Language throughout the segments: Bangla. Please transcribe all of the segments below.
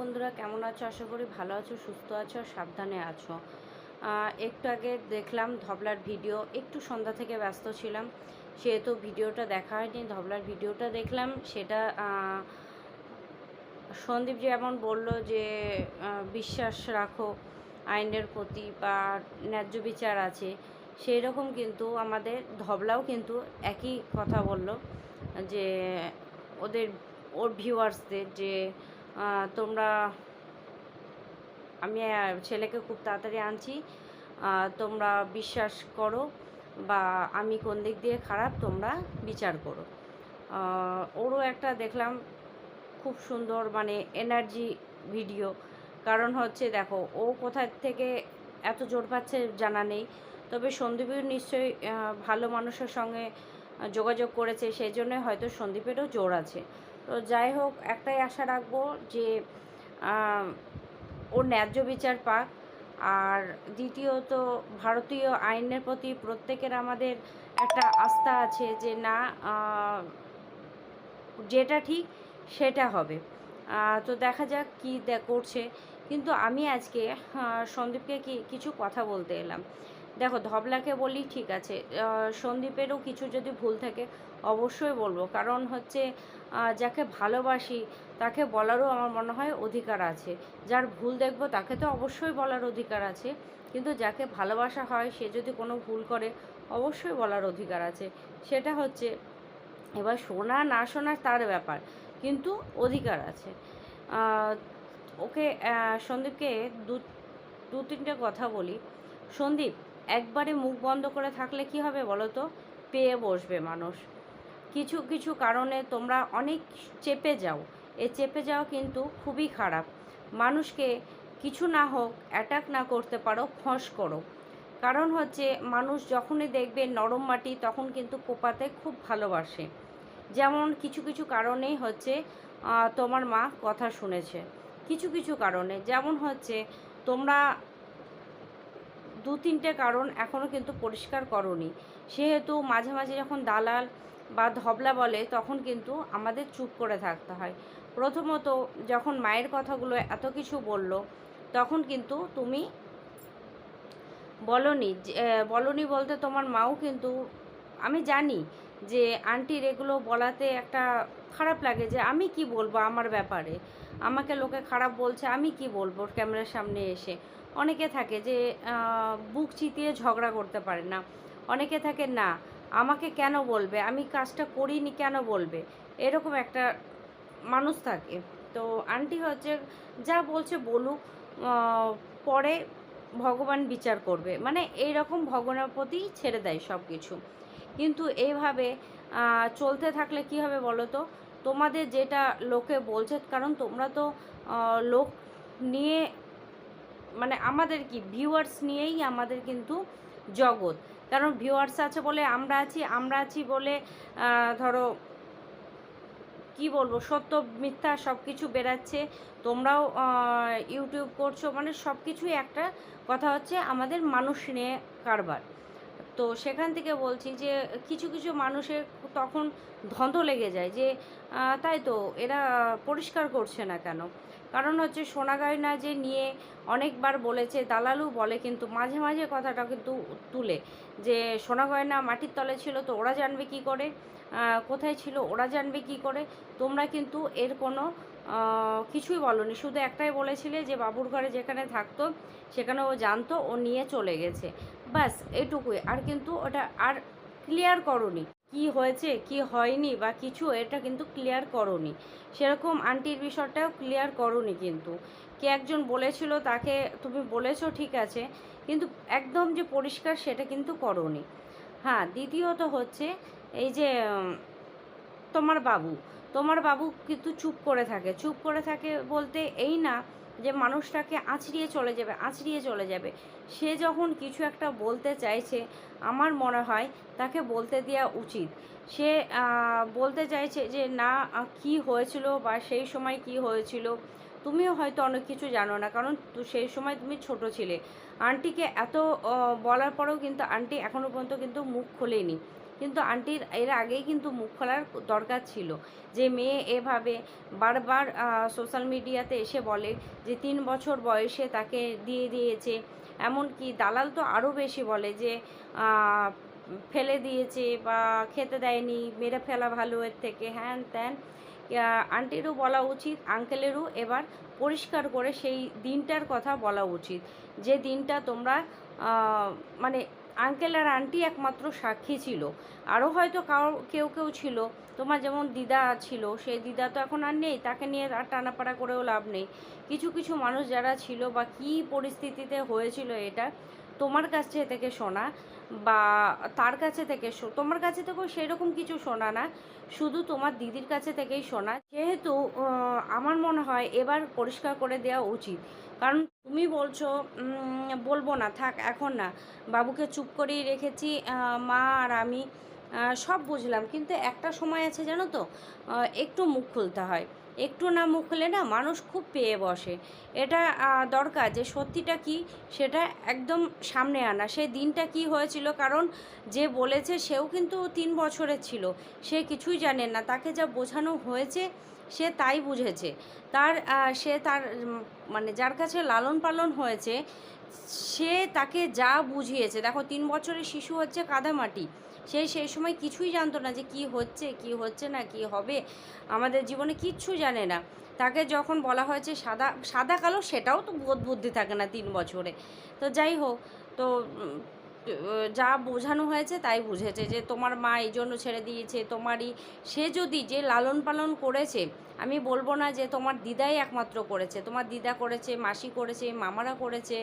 বন্ধুরা, কেমন আছো? আশা করি ভালো আছো, সুস্থ আছো সাবধানে আছো। একটু আগে দেখলাম ধবলার ভিডিও, একটু সন্ধ্যা থেকে ব্যস্ত ছিলাম, সেহেতু ভিডিওটা দেখা হয়নি। ধবলার ভিডিওটা দেখলাম, সেটা সন্দীপ যেমন বলল যে বিশ্বাস রাখো, আইনের প্রতি বা ন্যায্য বিচার আছে সেই রকম কিন্তু আমাদের ধবলাও কিন্তু একই কথা বলল, যে ওদের, ওর ভিউয়ার্সদের যে তোমরা, আমি ছেলেকে খুব তাড়াতাড়ি আনছি। তোমরা বিশ্বাস করো বা আমি কোন দিক দিয়ে খারাপ, তোমরা বিচার করো। ওরও একটা দেখলাম খুব সুন্দর মানে এনার্জি ভিডিও কারণ হচ্ছে দেখো, ও কোথা থেকে এত জোর পাচ্ছে জানা নেই। তবে সন্দীপের নিশ্চয়ই ভালো মানুষের সঙ্গে যোগাযোগ করেছে, সেই জন্যই হয়তো সন্দীপেরও জোর আছে। তো যাই হোক, একটাই আশা রাখব যে ওর ন্যায্য বিচার পাক। আর দ্বিতীয়ত, ভারতীয় আইনের প্রতি প্রত্যেকের আমাদের একটা আস্থা আছে যে, না যেটা ঠিক সেটা হবে। তো দেখা যাক কী করছে। কিন্তু আমি আজকে সন্দীপকে কি, কিছু কথা বলতে এলাম। দেখো, ধবলাকে বলি ঠিক আছে সন্দীপেরও কিছু যদি ভুল থাকে, অবশ্যই বলব। কারণ হচ্ছে যাকে ভালোবাসি, তাকে বলারও আমার মনে হয় অধিকার আছে। যার ভুল দেখব, তাকে তো অবশ্যই বলার অধিকার আছে। কিন্তু যাকে ভালোবাসা হয়, সে যদি কোনো ভুল করে, অবশ্যই বলার অধিকার আছে। সেটা হচ্ছে, এবার শোনা না শোনা তার ব্যাপার, কিন্তু অধিকার আছে। ওকে সন্দীপকে দু দু তিনটে কথা বলি। সন্দীপ, একবারে মুখ বন্ধ করে থাকলে কি হবে বলো তো পেয়ে বসবে মানুষ। কিছু কিছু কারণে তোমরা অনেক চেপে যাও। এ চেপে যাওয়া কিন্তু খুবই খারাপ। মানুষকে কিছু না হোক অ্যাটাক না করতে পারো, ফস করো। কারণ হচ্ছে মানুষ যখনই দেখবে নরম মাটি, তখন কিন্তু কোপাতে খুব ভালোবাসে। যেমন কিছু কিছু কারণেই হচ্ছে তোমার মা কথা শুনেছে। কিছু কিছু কারণে। যেমন হচ্ছে, তোমরা দু তিনটে কারণ এখনও কিন্তু পরিষ্কার করনি। সেহেতু মাঝে মাঝে যখন দালাল বা ধবলা বলে তখন কিন্তু আমাদের চুপ করে থাকতে হয়। প্রথমত যখন মায়ের কথাগুলো এত কিছু বলল, তখন কিন্তু তুমি বলনি বলনি বলতে তোমার মাও কিন্তু, আমি জানি যে আন্টির এগুলো বলাতে একটা খারাপ লাগে যে আমি কি বলব আমার ব্যাপারে? আমাকে লোকে খারাপ বলছে, আমি কি বলব ক্যামেরার সামনে এসে? অনেকে থাকে যে বুক চিতিয়ে ঝগড়া করতে পারে না। অনেকে থাকে না আমাকে কেন বলবে? আমি কাজটা করিনি কেন বলবে? এরকম একটা মানুষ থাকে। তো আন্টি হচ্ছে যা বলছে বলুক পরে ভগবান বিচার করবে। মানে এই রকম ভগবানের প্রতি ছেড়ে দেয় সব কিছু কিন্তু এইভাবে চলতে থাকলে কি হবে বলো তো? তোমাদের যেটা লোকে বলছে, কারণ তোমরা তো লোক নিয়ে মানে আমাদের কি ভিউয়ার্স নিয়েই আমাদের কিন্তু জগৎ। কারণ ভিউয়ার্স আছে বলে আমরা আছি আমরা আছি বলে ধরো, কি বলব, সত্য, মিথ্যা সব কিছু বেরাচ্ছে তোমরাও ইউটিউব করছ মানে সব কিছুই একটা কথা হচ্ছে আমাদের মানুষ নিয়ে কারবার। তো সেখান থেকে বলছি যে, কিছু কিছু মানুষের তখন ধন্ধ লেগে যায় যে তাই তো, এরা পরিষ্কার করছে না কেন? কারণ হচ্ছে সোনা গয়না যে নিয়ে অনেকবার বলেছে দালালু বলে, কিন্তু মাঝে মাঝে কথাটা কিন্তু তুলে যে, সোনা গয়না মাটির তলে ছিল তো ওরা জানবে কি করে? কোথায় ছিল? ওরা জানবে কি করে? তোমরা কিন্তু এর কোনো কিছুই বলনি। শুধু একটাই বলেছিলে যে, বাবুর ঘরে যেখানে থাকতো, সেখানে ও জানতো, ও নিয়ে চলে গেছে। ব্যাস এটুকুই। আর কিন্তু ওটা আর ক্লিয়ার করনি। কি হয়েছে, কি হয়নি বা কিছু, এটা কিন্তু ক্লিয়ার করনি। সেরকম আন্টির বিষয়টাও ক্লিয়ার করনি কিন্তু। কে একজন বলেছিল তাকে, তুমি বলেছ ঠিক আছে। কিন্তু একদম যে পরিষ্কার সেটা কিন্তু করনি। হ্যাঁ দ্বিতীয়ত হচ্ছে এই যে তোমার বাবু। তোমার বাবু কিন্তু চুপ করে থাকে। চুপ করে থাকে বলতে এই না যে মানুষটাকে আছড়িয়ে চলে যাবে, আছড়িয়ে চলে যাবে। সে যখন কিছু একটা বলতে চাইছে, আমার মনে হয় তাকে বলতে দেওয়া উচিত। সে বলতে চাইছে যে, না কি হয়েছিল বা সেই সময় কি হয়েছিল? তুমিও হয়তো অনেক কিছু জানো না, কারণ সেই সময় তুমি ছোট ছিলে। আন্টিকে এত বলার পরেও কিন্তু আন্টি এখনও পর্যন্ত কিন্তু মুখ খোলেনি। কিন্তু আন্টির এর আগেই কিন্তু মুখ খোলার দরকার ছিল। যে মেয়ে এভাবে বারবার সোশ্যাল মিডিয়াতে এসে বলে যে তিন বছর বয়সে তাকে দিয়ে দিয়েছে। এমনকি দালাল তো আরও বেশি বলে যে ফেলে দিয়েছে বা খেতে দেয়নি, মেরে ফেলা ভালো এর থেকে, হ্যান ত্যান। আন্টিরও বলা উচিত আঙ্কেলেরও এবার পরিষ্কার করে সেই দিনটার কথা বলা উচিত। যে দিনটা তোমরা মানে আঙ্কেল আর আন্টি একমাত্র সাক্ষী ছিল। আরও হয়তো কারও, কেউ কেউ ছিল। তোমার যেমন দিদা ছিল, সেই দিদা তো এখন আর নেই, তাকে নিয়ে আর টানাপাড়া করেও লাভ নেই। কিছু কিছু মানুষ যারা ছিল বা কি পরিস্থিতিতে হয়েছিল এটা তোমার কাছে থেকে শোনা। বা তার কাছে থেকে তোমার কাছে থেকেও সেরকম কিছু শোনা না। শুধু তোমার দিদির কাছে থেকেই শোনা। যেহেতু আমার মনে হয় এবার পরিষ্কার করে দেওয়া উচিত। কারণ তুমি বলছো বলব না, থাক, এখন না। বাবুকে চুপ করেই রেখেছি মা আর আমি সব বুঝলাম। কিন্তু একটা সময় আছে জানো তো একটু মুখ খুলতে হয়। একটু না মুখ খুলে না মানুষ খুব পেয়ে বসে। এটা দরকার যে সত্যিটা কি সেটা একদম সামনে আনা। সেই দিনটা কি হয়েছিল? কারণ যে বলেছে সেও কিন্তু তিন বছরের ছিল। সে কিছুই জানে না। তাকে যা বোঝানো হয়েছে সে তাই বুঝেছে। তার সে তার মানে যার কাছে লালন পালন হয়েছে, সে তাকে যা বুঝিয়েছে। দেখো, তিন বছরের শিশু হচ্ছে কাদামাটি। সে সেই সময় কিছুই জানতো না যে কি হচ্ছে কি হচ্ছে না, কি হবে। আমাদের জীবনে কিচ্ছু জানে না। তাকে যখন বলা হয়েছে সাদা সাদা কালো সেটাও তো বোধ বুদ্ধি থাকে না তিন বছরে। তো যাই হোক, তো যা বোঝানো হয়েছে তাই বুঝেছে যে তোমার মা এই জন্য ছেড়ে দিয়েছে, তোমারই সে যদি যে লালন পালন করেছে, আমি বলব না যে তোমার দিদাই একমাত্র করেছে, তোমার দিদা করেছে, মাসি করেছে, মামারা করেছে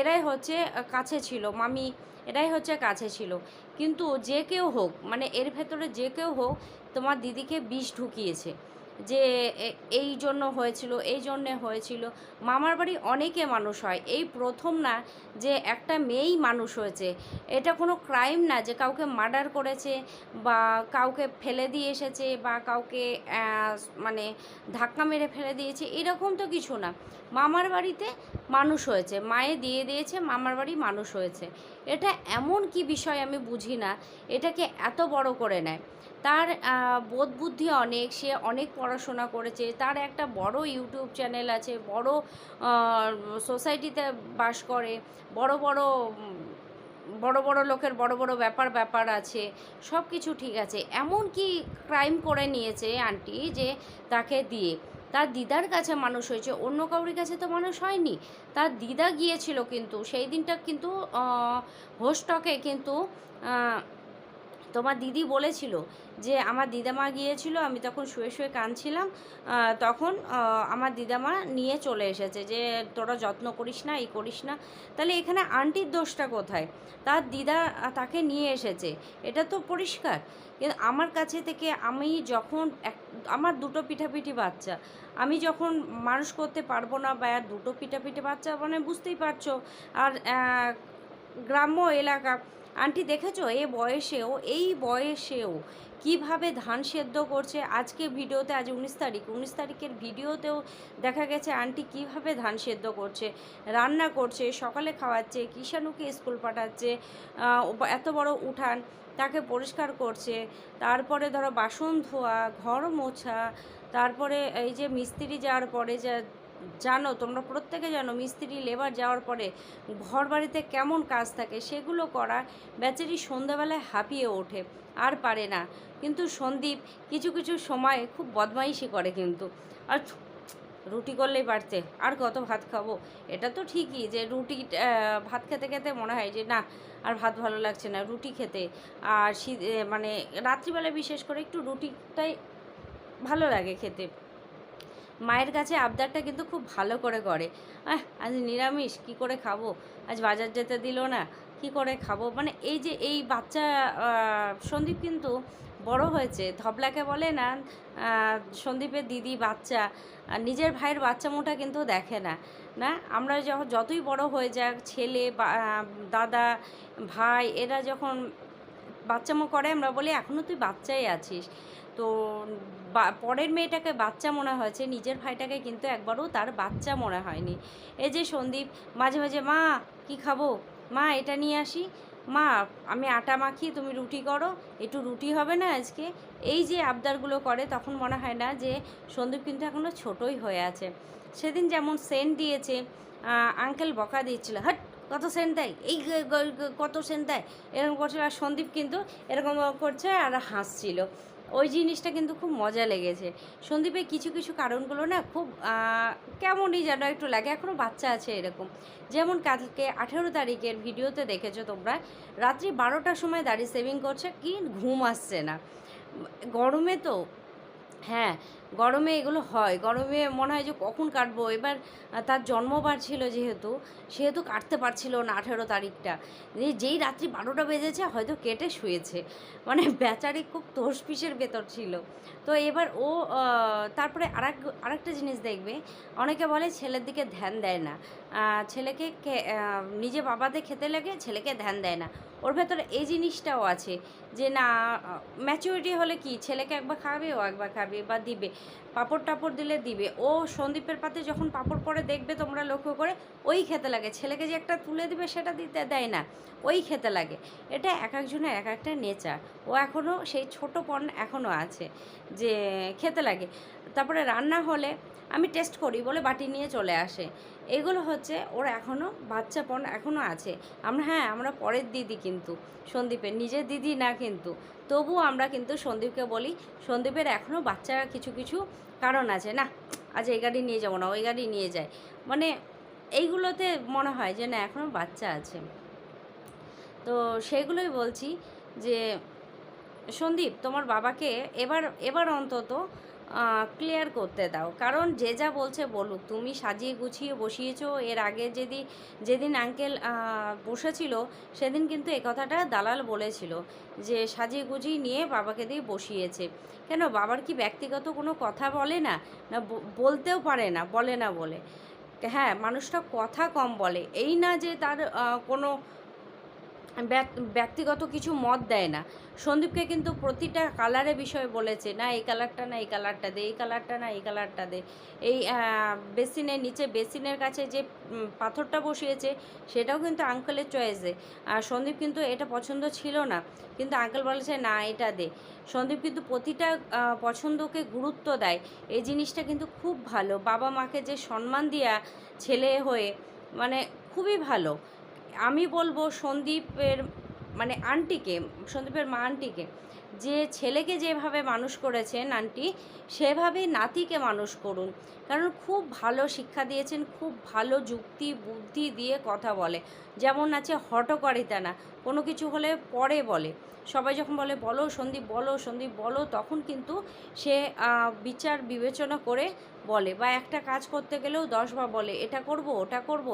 এরাই হচ্ছে কাছে ছিল, মামি এরাই হচ্ছে কাছে ছিল। কিন্তু যে কেউ হোক মানে এর ভেতরে যে কেউ হোক, তোমার দিদিকে বিষ ঢুকিয়েছে। যে এই জন্য হয়েছিল, এই জন্যে হয়েছিল। মামার বাড়ি অনেকে মানুষ হয়। এই প্রথম না যে একটা মেয়েই মানুষ হয়েছে, এটা কোনো ক্রাইম না যে কাউকে মার্ডার করেছে বা কাউকে ফেলে দিয়ে এসেছে বা কাউকে মানে ধাক্কা মেরে ফেলে দিয়েছে, এরকম তো কিছু না। মামার বাড়িতে মানুষ হয়েছে, মায়ে দিয়ে দিয়েছে, মামার বাড়ি মানুষ হয়েছে। এটা এমন কি বিষয় আমি বুঝি না, এটাকে এত বড় করে নেয়। তার বোধ বুদ্ধি অনেক, সে অনেক পড়াশোনা করেছে, তার একটা বড় ইউটিউব চ্যানেল আছে, বড় সোসাইটিতে বাস করে, বড় বড় বড় বড় লোকের বড় বড় ব্যাপার ব্যাপার আছে সব কিছু ঠিক আছে। এমন কি ক্রাইম করে নিয়েছে আন্টি যে তাকে দিয়ে? তার দিদার কাছে মানুষ হয়েছে, অন্য কাউরির কাছে তো মানুষ হয়নি। তার দিদা গিয়েছিল কিন্তু, সেই দিনটা কিন্তু হোস্টকে কিন্তু তোমার দিদি বলেছিল যে আমার দিদামা গিয়েছিল, আমি তখন শুয়ে শুয়ে কাঁদছিলাম তখন আমার দিদামা নিয়ে চলে এসেছে যে তোরা যত্ন করিস না, এই করিস না। তাহলে এখানে আন্টির দোষটা কোথায়? তার দিদা তাকে নিয়ে এসেছে। এটা তো পরিষ্কার। কিন্তু আমার কাছে থেকে আমি যখন এক, আমার দুটো পিঠাপিঠি বাচ্চা। আমি যখন মানুষ করতে পারব না বা আর দুটো পিঠাপিঠি বাচ্চা মানে বুঝতেই পারছ। আর গ্রাম্য এলাকা আন্টি দেখেছ, এ বয়সেও, এই বয়সেও কীভাবে ধান সেদ্ধ করছে? আজকে ভিডিওতে, আজ উনিশ তারিখ, উনিশ তারিখের ভিডিওতেও দেখা গেছে আন্টি কীভাবে ধান সেদ্ধ করছে, রান্না করছে, সকালে খাওয়াচ্ছে, কিষাণুকে স্কুল পাঠাচ্ছে এত বড় উঠান, তাকে পরিষ্কার করছে, তারপরে ধরো বাসন ধোয়া, ঘর মোছা, তারপরে এই যে মিস্ত্রি যাওয়ার পরে যা জানো, তোমরা প্রত্যেকে জানো, মিস্ত্রি লেবার যাওয়ার পরে ঘর বাড়িতে কেমন কাজ থাকে সেগুলো করা বেচারি সন্ধ্যাবেলায় হাঁপিয়ে ওঠে, আর পারে না। কিন্তু সন্দীপ কিছু কিছু সময় খুব বদমাইশি করে কিন্তু। আর রুটি করলেই পারতে আর কত ভাত খাব? এটা তো ঠিকই যে রুটি ভাত খেতে খেতে মনে হয় যে না, আর ভাত ভালো লাগছে না রুটি খেতে। আর মানে রাত্রিবেলা বিশেষ করে একটু রুটিটাই ভালো লাগে খেতে। মায়ের কাছে আবদারটা কিন্তু খুব ভালো করে করে। আজ নিরামিষ, কি করে খাব? আজ বাজার যেতে দিল না, কি করে খাব? মানে এই যে এই বাচ্চা সন্দীপ কিন্তু বড় হয়েছে। ধবলাকে বলে না সন্দীপের দিদি বাচ্চা নিজের ভাইয়ের বাচ্চা মোটা কিন্তু দেখে না। না, আমরা যখন যতই বড় হয়ে যাক, ছেলে দাদা, ভাই, এরা যখন বাচ্চামো করে, আমরা বলি এখনও তুই বাচ্চাই আছিস। তো পরের মেয়েটাকে বাচ্চা মনে হয়েছে নিজের ভাইটাকে কিন্তু একবারও তার বাচ্চা মনে হয়নি। এই যে সন্দীপ, মাঝে মাঝে, মা, কি খাব? মা, এটা নিয়ে আসি। মা, আমি আটা মাখি, তুমি রুটি করো। একটু রুটি হবে না আজকে? এই যে আবদারগুলো করে, তখন মনে হয় না যে সন্দীপ কিন্তু এখনও ছোটই হয়ে আছে। সেদিন যেমন সেন্ট দিয়েছে আঙ্কেল বকা দিচ্ছিল হাট, কত সেন্ট দেয়? এই কত সেন্ট দেয়? এরকম করছিল, আর সন্দীপ কিন্তু এরকম করছে আর হাসছিল। ওই জিনিসটা কিন্তু খুব মজা লেগেছে। সন্দীপের কিছু কিছু কারণগুলো না খুব কেমনই যেন একটু লাগে এখনও বাচ্চা আছে এরকম। যেমন কালকে আঠেরো তারিখের ভিডিওতে দেখেছ তোমরা, রাত্রি বারোটার সময় দাড়ি সেভিং করছে, কি ঘুম আসছে না। গরমে তো হ্যাঁ গরমে এগুলো হয়। গরমে মনে হয় যে কখন কাটবো? এবার তার জন্মবার ছিল যেহেতু, সেহেতু কাটতে পারছিল না আঠেরো তারিখটা। যেই রাত্রি বারোটা বেজেছে, হয়তো কেটে শুয়েছে। মানে বেচারি খুব তোষপিসের ভেতর ছিল। তো এবার ও তারপরে আরেক, আরেকটা জিনিস দেখবে। অনেকে বলে ছেলের দিকে ধ্যান দেয় না। ছেলেকে নিজে বাবাতে খেতে লাগে, ছেলেকে ধ্যান দেয় না। ওর ভেতরে এই জিনিসটাও আছে যে না ম্যাচুরিটি হলে কি? ছেলেকে একবার খাবে, ও একবার খাবে বা দিবে। পাপড় টাপড় দিলে দিবে। ও সন্দীপের পাতে যখন পাপড় পরে দেখবে তোমরা লক্ষ্য করে ওই খেতে লাগে। ছেলেকে যে একটা তুলে দিবে, সেটা দিতে দেয় না। ওই খেতে লাগে। এটা এক একজনের এক একটা নেচার ও এখনও সেই ছোটো পণ এখনও আছে যে খেতে লাগে। তারপরে রান্না হলে আমি টেস্ট করি বলে বাটি নিয়ে চলে আসে। এগুলো হচ্ছে ওর এখনও বাচ্চাপন এখনও আছে। আমরা হ্যাঁ আমরা পরের দিদি কিন্তু, সন্দীপের, নিজের দিদি না কিন্তু। তবুও আমরা কিন্তু সন্দীপকে বলি, সন্দীপের এখনও বাচ্চা কিছু কিছু কারণ আছে না? আজ এই গাড়ি নিয়ে যাব না, ওই গাড়ি নিয়ে যায়। মানে এইগুলোতে মনে হয় যে না এখনও বাচ্চা আছে। তো সেগুলোই বলছি যে, সন্দীপ, তোমার বাবাকে এবার এবার অন্তত ক্লিয়ার করতে দাও। কারণ যে যা বলছে বলুক, তুমি সাজিয়ে গুছিয়ে বসিয়েছো, এর আগে যদি, যেদিন আঙ্কেল বসেছিল, সেদিন কিন্তু এ কথাটা দালাল বলেছিল যে সাজিয়ে গুছিয়ে নিয়ে বাবাকে দিয়ে বসিয়েছে। কেন? বাবার কি ব্যক্তিগত কোনো কথা বলে না? না বলতেও পারে না, বলে না বলে। হ্যাঁ মানুষটা কথা কম বলে। এই না যে তার কোনো ব্যক্তিগত কিছু মত দেয় না। সন্দীপকে কিন্তু প্রতিটা কালারের বিষয়ে বলেছে, না, এই কালারটা না, এই কালারটা দে, এই কালারটা না, এই কালারটা দে। এই বেসিনের নিচে বেসিনের কাছে যে পাথরটা বসিয়েছে, সেটাও কিন্তু আঙ্কেলের চয়েসে আর সন্দীপ কিন্তু এটা পছন্দ ছিল না, কিন্তু আঙ্কেল বলেছে, না, এটা দে। সন্দীপ কিন্তু প্রতিটা পছন্দকে গুরুত্ব দেয়। এই জিনিসটা কিন্তু খুব ভালো। বাবা মাকে যে সম্মান দেওয়া ছেলে হয়ে মানে খুবই ভালো। আমি বলব সন্দীপের মানে আন্টিকে, সন্দীপের মা আন্টিকে, যে ছেলেকে যেভাবে মানুষ করেছেন আন্টি সেভাবেই নাতিকে মানুষ করুন। কারণ খুব ভালো শিক্ষা দিয়েছেন, খুব ভালো যুক্তি, বুদ্ধি দিয়ে কথা বলে। যেমন আছে হটকারিতা না, কোনো কিছু হলে পরে বলে। সবাই যখন বলে, বলো সন্দীপ বলো সন্দীপ, বলো, তখন কিন্তু সে বিচার, বিবেচনা করে বলে। বা একটা কাজ করতে গেলেও দশবার বলে, এটা করব, ওটা করব।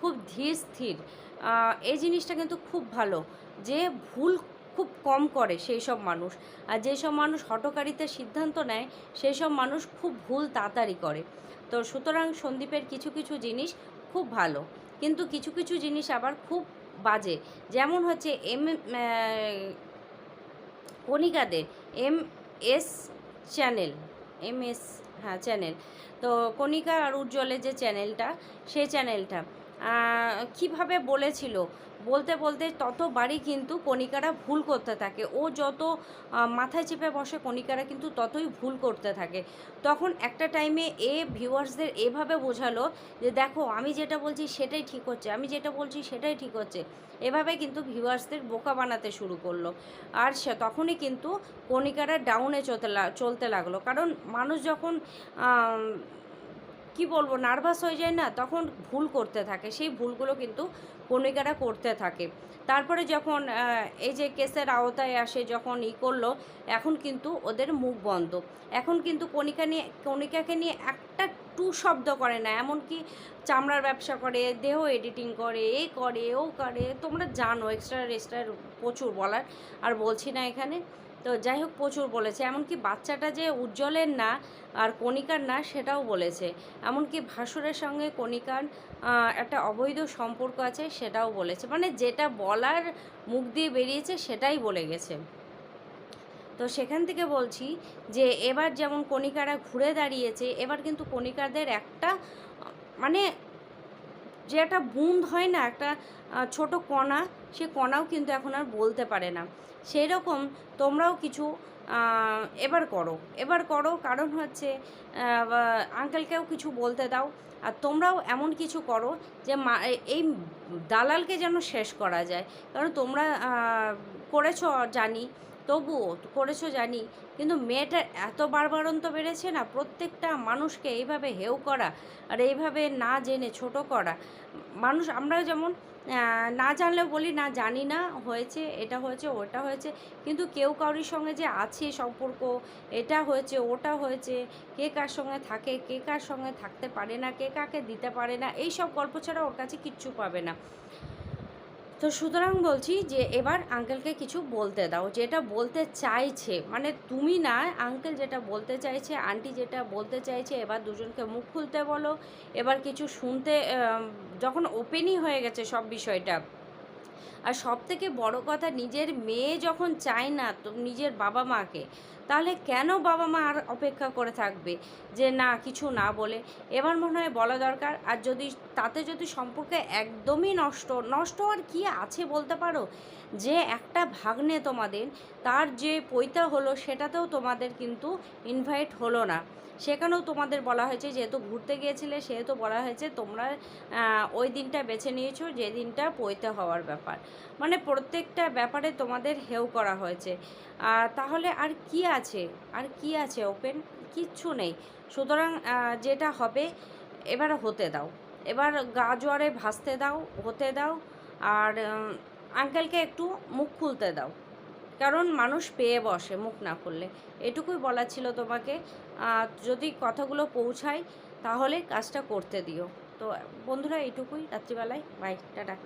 খুব ধীর, স্থির। এই জিনিসটা কিন্তু খুব ভালো যে ভুল খুব কম করে সেই সব মানুষ। আর যেসব মানুষ হটকারিতে সিদ্ধান্ত নেয় সেই সব মানুষ খুব ভুল তাড়াতাড়ি করে। তো সুতরাং সন্দীপের কিছু কিছু জিনিস খুব ভালো। কিন্তু কিছু কিছু জিনিস আবার খুব বাজে। যেমন হচ্ছে M কণিকাদের M, S channel, M, S হ্যাঁ চ্যানেল। তো কণিকা আর উজ্জ্বলের যে চ্যানেলটা, সেই চ্যানেলটা। কীভাবে বলেছিল? বলতে বলতে ততবারই কিন্তু কণিকারা ভুল করতে থাকে। ও যত মাথায় চেপে বসে কণিকারা কিন্তু ততই ভুল করতে থাকে। তখন একটা টাইমে এ ভিউয়ার্সদের এভাবে বোঝালো যে, দেখো, আমি যেটা বলছি সেটাই ঠিক হচ্ছে, আমি যেটা বলছি সেটাই ঠিক হচ্ছে। এভাবে কিন্তু ভিউয়ার্সদের বোকা বানাতে শুরু করল। আর সে তখনই কিন্তু কণিকারা ডাউনে চলতে চলতে লাগল। কারণ মানুষ যখন কি বলব নার্ভাস হয়ে যায় না, তখন ভুল করতে থাকে। সেই ভুলগুলো কিন্তু কণিকারা করতে থাকে। তারপরে যখন এই যে কেসের আওতায় আসে, যখন ই করল, এখন কিন্তু ওদের মুখ বন্ধ। এখন কিন্তু কণিকা নিয়ে, কণিকাকে নিয়ে একটা টু শব্দ করে না। এমনকি চামড়ার ব্যবসা করে, দেহ এডিটিং করে, এ করে, ও করে। তোমরা জানো এক্সট্রা এক্সট্রা প্রচুর বলার। আর বলছি না এখানে তো যাই হোক, প্রচুর বলেছে। এমনকি বাচ্চাটা যে উজ্জ্বলের না আর কণিকার না, সেটাও বলেছে। এমনকি ভাসুরের সঙ্গে কণিকার একটা অবৈধ সম্পর্ক আছে, সেটাও বলেছে। মানে যেটা বলার মুখ দিয়ে বেরিয়েছে, সেটাই বলে গেছে। তো সেখান থেকে বলছি যে, এবার যেমন কণিকারা ঘুরে দাঁড়িয়েছে, এবার কিন্তু কণিকাদের একটা মানে যে একটা বুন্দ হয় না, একটা ছোট কণা, সে কণাও কিন্তু এখন আর বলতে পারে না। সেই রকম তোমরাও কিছু এবার করো। এবার করো কারণ হচ্ছে আঙ্কেলকেও কিছু বলতে দাও। আর তোমরাও এমন কিছু করো যে মা এই দালালকে যেন শেষ করা যায়। কারণ তোমরা করেছ জানি। তবুও করেছ জানি, কিন্তু মেয়েটার এত বারবারন্ত বেড়েছে না, প্রত্যেকটা মানুষকে এইভাবে হেউ করা আর এইভাবে না জেনে ছোট করা। মানুষ আমরা যেমন না জানলেও বলি, না জানি না, হয়েছে, এটা হয়েছে, ওটা হয়েছে, কিন্তু কেউ কারোর সঙ্গে যে আছে সম্পর্ক, এটা হয়েছে, ওটা হয়েছে, কে কার সঙ্গে থাকে, কে কার সঙ্গে থাকতে পারে না, কে কাকে দিতে পারে না এই সব গল্প ছাড়া ওর কাছে কিচ্ছু পাবে না। তো সুতরাং বলছি যে এবার আঙ্কেলকে কিছু বলতে দাও, যেটা বলতে চাইছে। মানে তুমি না আঙ্কেল যেটা বলতে চাইছে আন্টি যেটা বলতে চাইছে, এবার দুজনকে মুখ খুলতে বলো। এবার কিছু শুনতে যখন ওপেনই হয়ে গেছে সব বিষয়টা, আর সব থেকে বড় কথা, নিজের মেয়ে যখন চায় না, তো নিজের বাবা মাকে তাহলে কেন বাবা মা আর অপেক্ষা করে থাকবে? যে না, কিছু না বলে। এবার মনে হয় বলা দরকার। আর যদি, তাতে যদি সম্পর্কে একদমই নষ্ট নষ্ট আর কি আছে বলতে পারো? যে একটা ভাগ্নে তোমাদের, তার যে পৈতা হলো, সেটাতেও তোমাদের কিন্তু ইনভাইট হলো না। সেখানেও তোমাদের বলা হয়েছে, যেহেতু ঘুরতে গিয়েছিলে, সেহেতু বলা হয়েছে, তোমরা ওই দিনটা বেছে নিয়েছো, যে দিনটা পৈতে হওয়ার ব্যাপার। মানে প্রত্যেকটা ব্যাপারে তোমাদের হেউ করা হয়েছে। তাহলে আর কি আছে? আর কি আছে ওপেন কিচ্ছু নেই। সুতরাং যেটা হবে, এবার হতে দাও। এবার গা জোয়ারে ভাসতে দাও, হতে দাও। আর আঙ্কেলকে একটু মুখ খুলতে দাও। কারণ মানুষ পেয়ে বসে মুখ না খুললে। এটুকুই বলার ছিল তোমাকে। যদি কথাগুলো পৌঁছায়, তাহলে কাজটা করতে দিও। তো, বন্ধুরা, এইটুকুই। রাত্রিবেলায়। Bye, ta-ta.